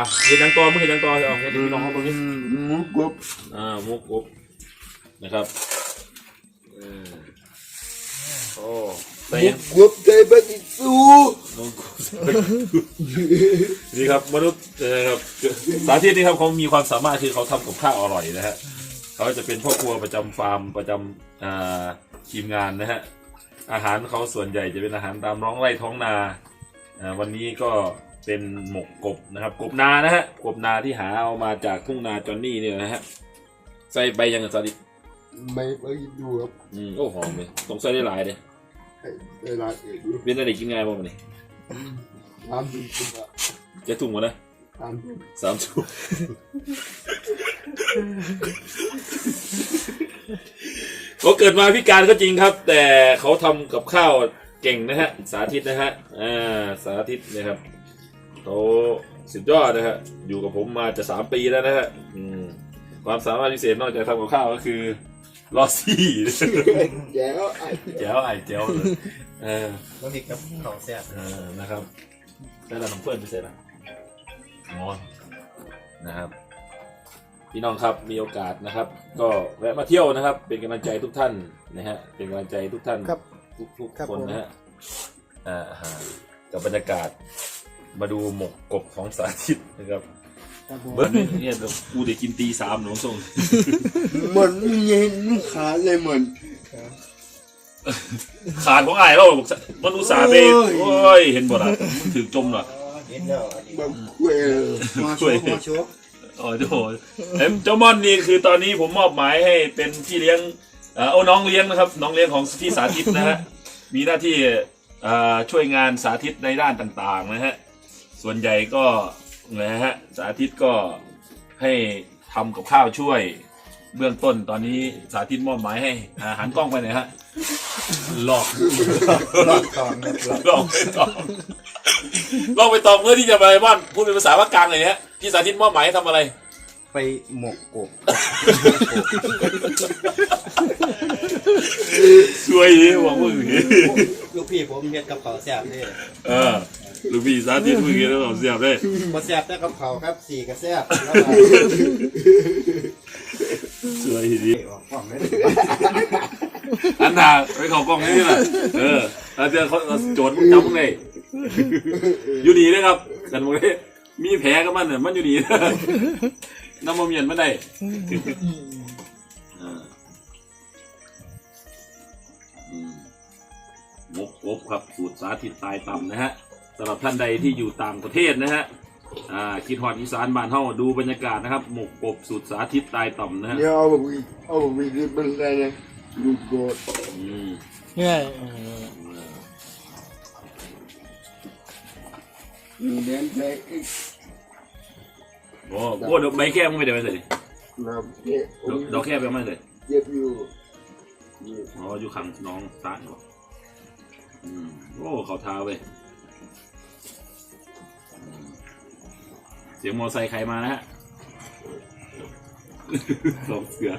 อะเห็นยังต่อมึงเห็นยังต่อเอาเห็นพี่น้องเขาตรงนี้หมูกรอบอ่ามุกกุบนะครับเออโอ้ใส่หมูกรอบใจบัติสูมุกกุบนี่ครับมนุษย์นะครับสาธิตนี่ครับเขามีความสามารถคือเขาทำกับข้าวอร่อยนะฮะเขาจะเป็นพ่อครัวประจำฟาร์มประจำอ่าทีมงานนะฮะอาหารเขาส่วนใหญ่จะเป็นอาหารตามร้องไร่ท้องนาอ่าวันนี้ก็ เป็นหมกกบนะครับ กบนานะฮะกบนาที่หาเอามาจากทุ่งนาจอนนี่เนี่ยนะฮะใส่ใบยังไงสาธิตไม่ไปดูครับอืมโอ้หอมเลยต้องใส่ได้หลายเลยให้เวลาเองดูเป็นอะไรกินง่ายบ้างมันนี่น้ำดื่มขึ้นมาจะถุงมานะน้ำดื่มสามถุงเขาเกิดมาพิการก็จริงครับ แต่เขาทำกับข้าวเก่งนะฮะ สาธิตนะฮะอ่าสาธิตนะครับ เขาสุดยอดนะฮะ อยู่กับผมมาจะสามปีแล้วนะฮะอืมความสามารถพิเศษนอกจากทำกับข้าวก็คือลอซี่ แจ๋วไอ้แจ๋วไอ้แจ๋วเลยเออต้องมีกับเขาแซ่บเออนะครับได้แล้วน้ำเพื่อนพิเศษนะงอนนะครับ พี่น้องครับมีโอกาสนะครับ ก็แวะมาเที่ยวนะครับ เป็นกำลังใจทุกท่านนะฮะเป็นกำลังใจทุกท่านครับ ทุกทุกครับคนผม นะฮะอ่าฮะกับบรรยากาศ มาดูหมกกบของสาธิตนะครับ ครับผมเบิร์ดเนี่ยเดี๋ยวกูได้กินตีสามหนูส่งเหมือนมีเย็นลูกค้าเลยเหมือน ขาดของไอ้ายเราบอกมันอุตส่าห์ไปโอ้ย โอ้ย เห็นบ่ล่ะมันถึงจมล่ะเห็นแล้วอันนี้แบบคุยเลยมาโชว์มาโชว์โอ้โหเอ็มเจ้ามอนนี่คือตอนนี้ผมมอบหมายให้เป็นพี่เลี้ยงเอ่อเอาน้องเลี้ยงนะครับ น้องเลี้ยงของพี่สาธิตนะฮะมีหน้าที่เอ่อช่วยงานสาธิตในด้านต่างๆนะฮะ ส่วนใหญ่ก็นะฮะสาธิตก็ให้ทำกับข้าวช่วย เบื้องต้นตอนนี้สาธิตมอบหมายให้อาหันกล้องไปหน่อยฮะหลอกลองตอนนะครัลองไปตองลองไปตองเพื่อที่จะไปบ้านพูดเป็นภาษาภาคกลางเลยเนี่ยพี่สาธิตมอบหมายให้ทำอะไร ไปหมกกบสวยดีหวังมึงลูกพี่ผมเฮ็ดกับเขาวแซ่บนี่เออ ลูกพี่สาธิตมึงแล้วเราเสียบเลยบ่แซ่บแต่กับเขาวครับสี่ก็แซ่บแล้วก็สวยดีออกของได้อันน่ะไปเขากล้องนี่แหละเออถ้าเจอเขาโจทย์มึงจำมึงเลยอยู่ดีนะครับกันมึงเลยมีแผลกับมันเนี่ยมันอยู่ดีนะน้ำมันเย็นไม่ได้เอออืมงกกบครับ สูตรสาธิตตายต่ำนะฮะ สำหรับท่านใดที่อยู่ต่างประเทศนะฮะอ่าคิดฮอดอีสานบ้านเฮาดูบรรยากาศนะครับ หมกกบสูตรสาธิตตายต่ำนะฮะเดี๋ยวเอาแบบนี้เอาแบบนี้เป็นอะไรนะลูกโดดอืมง่ายเลี้ยงแพ้อีกโอ้โหดอกใบแค่มึงไม่ได้ไปใส่ดิน้ำเนี่ยดอกดอกแค่ไปไม่ใส่เจ็บอยู่นี่อ๋ออยู่ข้างน้องตาเนาะอืมโอ้เขาเท้าเว้ย สียงมอไซค์ใครมานะฮะสองเสือ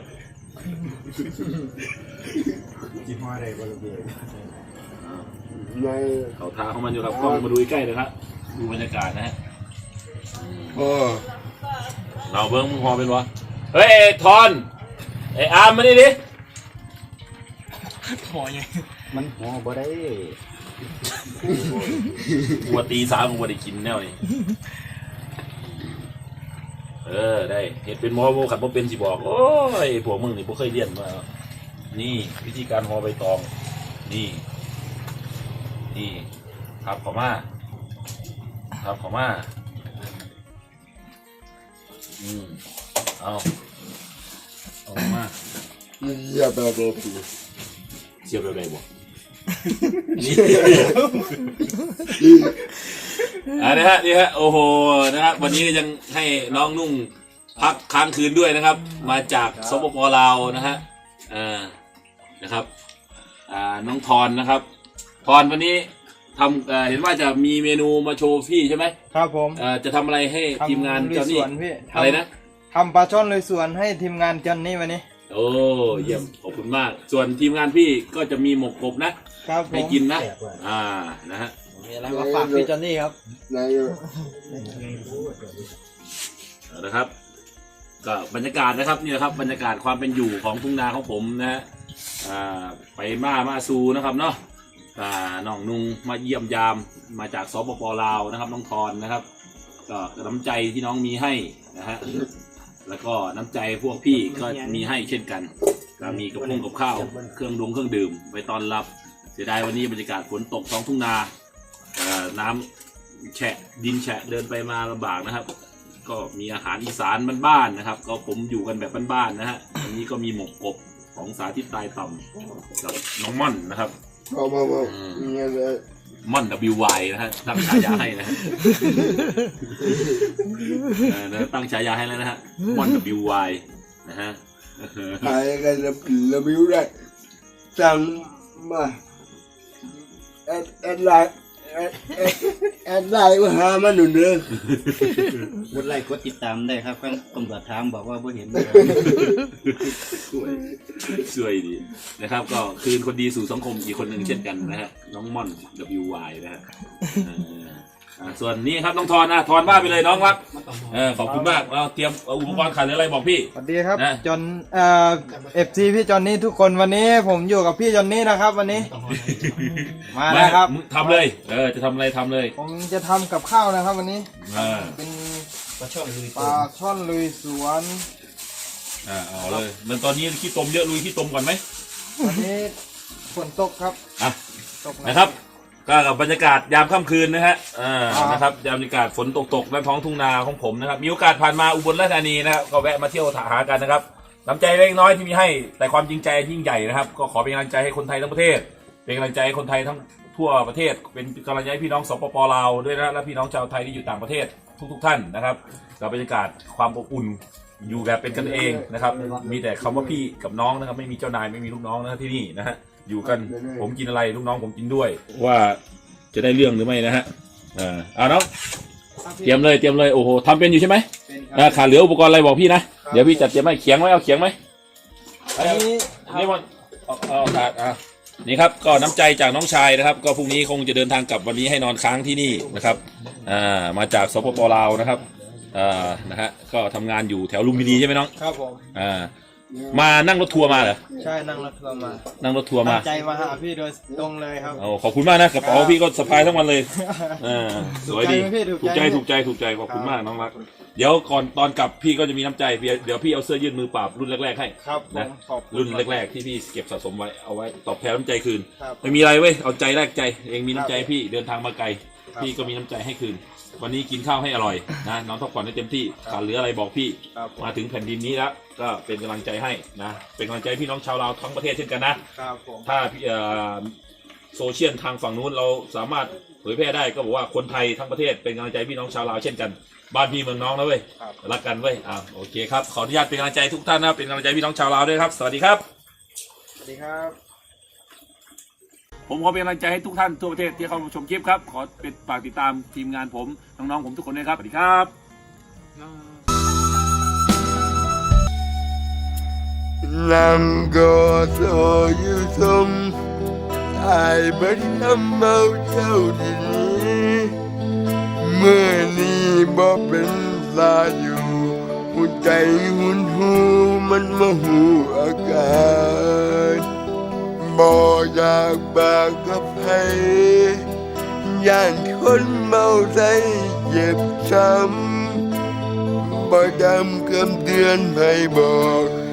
จิมาได้บ่ลูกพี่อ่าในเขาเท้าเขามันอยู่กับกล้องมาดูใกล้ๆเลยครับดูบรรยากาศนะฮะพ่อเราเบิ้งมึงพอเป็นวะเฮ้ยไอ้ทอนไอ้อาร์มมาดิดิพอไงมันหัวบ่ได้กูว่าตีสามกูว่าได้กินแน่นี่ เออได้เห็ดเป็นหมอโมขัดบ่เป็นสิบอก โอ้ยพวกมึงนี่บ่เคยเรียนมา นี่วิธีการห่อใบตอง นี่ นี่ทับเขามาทับเขามาอืมเอาเอามาอย่าแบบนี้เสียบแบบไหนบ่นี่ อันนี้ฮะนี่ฮะโอ้โหนะครับวันนี้ยังให้น้องนุ่งพักค้างคืนด้วยนะครับ มาจากสปปลาวนะฮะอ่านะครับอ่าน้องทอนนะครับทอนวันนี้ทำเอ่อเห็นว่าจะมีเมนูมาโชว์พี่ใช่ไหมครับผมเอ่อจะทำอะไรให้ทำทีมงานลุยเจ้าสนี่วนพี่ทำอะไรนะทำปลาช่อนเลยสวนให้ทีมงานจอนนี่วันนี้ โอ้เยี่ยมขอบคุณมาก ส่วนทีมงานพี่ก็จะมีหมกกบนะครับผให้มกินนะแซ่บว่ะอ่านะฮะ มีอะไรมาฝากพี่จอนนี่ครับ นายนะครับ ก็บรรยากาศนะครับนี่นะครับ บรรยากาศความเป็นอยู่ของทุ่งนาของผมนะฮะอ่าไปมามาซูนะครับเนาะอ่าน้องนุงมาเยี่ยมยามมาจากสปปลาวนะครับ น้องทอนนะครับ ก็น้ำใจที่น้องมีให้นะฮะแล้วก็น้ำใจพวกพี่ก็มีให้เช่นกันก็มีกับพุงกับข้าวเครื่องดงเครื่องดื่มไปตอนรับเสียดายวันนี้บรรยากาศฝนตกท้องทุ่งนาเอ่อ น้ำแฉะดินแฉะเดินไปมาลำบากนะครับ ก็มีอาหารอีสานบ้านๆนะครับ ก็ผมอยู่กันแบบบ้านๆนะฮะวันนี้ก็มีหมกกบของสาธิตตายต่ำกับน้องม่อนนะครับพอพอพอเนี่ยเลยม่อน WY นะฮะตั้งฉายาให้นะฮะเออนะตั้งฉายาให้แล้วนะฮะม่อน WY นะฮะขายกันระระบิวได้สั่งมาแอดแอดไลน์ แอดไลน์มาหามันหนุนเด้อกดไลค์กดติดตามได้ครับข้างตำรวจถามบอกว่าบ่เห็นช่วยดีนะครับ ก็คืนคนดีสู่สังคมอีกคนหนึ่งเช่นกันนะฮะน้องม่อน WY นะฮะเออ อ่าส่วนนี้ครับน้องทอนนะทอนว่าไปเลยน้องครับเออขอบคุณมากเราเตรียมเอาอุปกรณ์ขาดหรืออะไรบอกพี่ สวัสดีครับนะ จอนเอ่อเอฟซีพี่จอนนี่ทุกคนวันนี้ผมอยู่กับพี่จอนนี่นะครับ วันนี้ มาแล้วครับ มึงทำเลย เออจะทำอะไรทำเลยผมจะทำกับข้าวนะครับ วันนี้อ่าเป็นปลาช่อนลุยปลาช่อนลุยสวน อ่าเอาเลยมันตอนนี้ขี้ตมเยอะลุยขี้ตมก่อนไหมวันนี้ฝนตกครับอะตกหกนะครับ ก็กับบรรยากาศยามค่ำคืนนะฮะอ่าครับนะครับยามบรรยากาศฝนตกตกๆและท้องทุ่งนาของผมนะครับมีโอกาสผ่านมาอุบลราชธานีนะครับก็แวะมาเที่ยวหากันนะครับน้ำใจเล็กน้อยที่มีให้แต่ความจริงใจยิ่งใหญ่นะครับก็ขอเป็นกำลังใจให้คนไทยทั้งประเทศ เป็นกำลังใจให้คนไทยทั้งทั่วประเทศ เป็นกำลังใจให้พี่น้องสปปลาวด้วยนะและพี่น้องชาวไทยที่อยู่ต่างประเทศทุก ๆ ท่านนะครับกับบรรยากาศความอบอุ่นอยู่แบบเป็นกันเองนะครับมีแต่คำว่าพี่กับน้องนะครับไม่มีเจ้านายไม่มีลูกน้องนะครับที่นี่นะฮะ อยู่กัน ผมกินอะไรลูกน้องผมกินด้วย ว่าจะได้เรื่องหรือไม่นะฮะอ่าเอาน้องเตรียมเลยเตรียมเลยโอ้โหทำเป็นอยู่ใช่ไหมเป็นคอ่ารับขาดเหลืออุปกรณ์อะไรบอกพี่นะเดี๋ยวพี่จัดเตรียมให้เขียงไว้เอาเขียงไหมอันนี้นี่มันเอาเอาถาดอะนี่ครับก็น้ำใจจากน้องชายนะครับ ก็พรุ่งนี้คงจะเดินทางกลับวันนี้ให้นอนค้างที่นี่นะครับอ่ามาจากสปปลาวนะครับอ่านะฮะก็ทำงานอยู่แถวลุมพินีใช่ไหมน้องครับผมอ่า มานั่งรถทัวร์มาเหรอใช่นั่งรถทัวร์มานั่งรถทัวร์ตั้มางใจมาหาพี่โดยตรงเลยครับ โอ้ขอบคุณมากนะกระเป๋าพี่ก็สะพายทั้งวันเลยอ่าสวยดีถูกใจไหมพี่ถูถูกกใจใจไหมถูกใจถูกใจขอบคุณมากน้องรัก เดี๋ยวก่อนตอนกลับพี่ก็จะมีน้ำใจเดี๋ยวเดี๋ยวพี่เอาเสื้อยืดมือเปล่ารุ่นแรกๆให้ครับผมนะขอบคุณ รุ่นแรกๆที่พี่เก็บสะสมไว้เอาไว้ตอบแทนน้ำใจคืน ครับไม่มีอะไรเว้ยเอาใจแลกใจเองมีน้ำใจครับพี่เดินทางมาไกล ครับพี่ก็มีน้ำใจให้คืน วันนี้กินข้าวให้อร่อยนะน้องพักผ่อนให้เต็มที่ครับขาดเหลืออะไรบอกพี่ครับผม มาถึงแผ่นดินนี้แล้วก็เป็นกำลังใจให้นะเป็นกำลังใจให้พี่น้องชาวลาวทั้งประเทศเช่นกันนะ ครับผมถ้าพี่เอ่อโซเชียลทางฝั่งนู้นเราสามารถเผยแพร่ได้ก็บอกว่าคนไทยทั้งประเทศเป็นกำลังใจพี่น้องชาวลาวเช่นกันบ้านพี่เมืองน้องนะเว้ยครับ รักกันเว้ยอ่าโอเคครับขออนุญาตเป็นกำลังใจทุกท่านนะเป็นกำลังใจพี่น้องชาวลาวด้วยครับ สวัสดีครับ สวัสดีครับ ผมขอเป็นกำลังใจให้ทุกท่านทั่วประเทศที่เข้ามาชมคลิปครับ ขอเป็นฝากติดตามทีมงานผม น้องๆผมทุกคนด้วยครับ สวัสดีครับ Nam go so you some I bất âm mâu châu đi Mưa ni bó bên xa dù Hun ใจหุ่นหูมันมาหูอากาศบ่อยากบากกับ